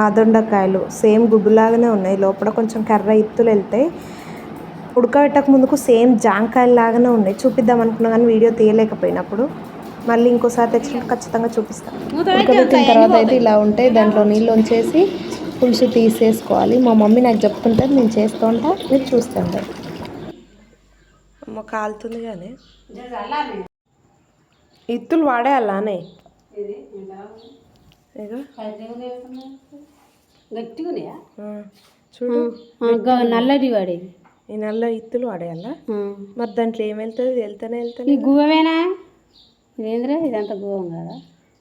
ఆదొండకాయలు same గుడ్డులాగానే ఉన్నాయి. లోపల కొంచెం కర్ర ఇత్తులు వెళ్తాయి ఉడకబెట్టక ముందుకు సేమ్ జాంకాయలు లాగానే ఉన్నాయి. చూపిద్దాం అనుకున్నా కానీ వీడియో తీయలేకపోయినప్పుడు. మళ్ళీ ఇంకోసారి తెచ్చినప్పుడు ఖచ్చితంగా చూపిస్తాను ఉడకబెట్టిన తర్వాత అయితే ఇలా ఉంటాయి దాంట్లో నీళ్ళు ఉంచేసి పులుసు తీసేసుకోవాలి. మా మమ్మీ నాకు చెప్తుంటే నేను చేస్తూ ఉంటా మీరు చూస్తుంటారు అమ్మ కాలుతుంది కానీ. ఇత్తులు వాడేయాలానే ఇగో గట్టిగా చూడు. నల్లటి వాడేది ఈ నల్ల ఇత్తులు వాడేయాలా? మరి దాంట్లో ఏం వెళ్తుంది? వెళ్తానే వెళ్తానే ఈ గువ్వమేనా? ఇదేంద్రా? ఇదంతా గువ్వం కదా?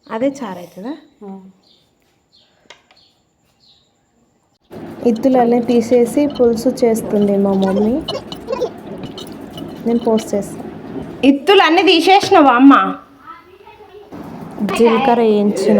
అదే చారు అవుతుందా ఇత్తులన్నీ తీసేసి పులుసు చేస్తుంది మా మమ్మీ. నేను పోస్ట్ చేస్తాను ఇత్తులు అన్నీ తీసేసినావా అమ్మ? జీలకర్ర వేయించిన.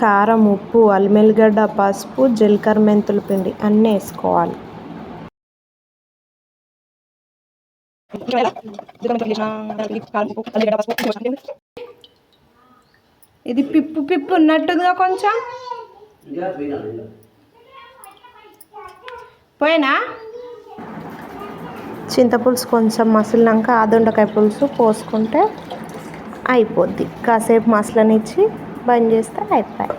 కారం ఉప్పు అల్లిమెల్లిగడ్డ పసుపు జీలకర్ర మెంతుల పిండి అన్నీ వేసుకోవాలి. ఇది పిప్పు పిప్పు ఉన్నట్టుగా కొంచెం. పోయినా? చింతపులుసు కొంచెం మసిలినాక ఆదుండకాయ పులుసు పోసుకుంటే అయిపోద్ది. కాసేపు మసలనిచ్చి బంద్ చేస్తే అయిపోయి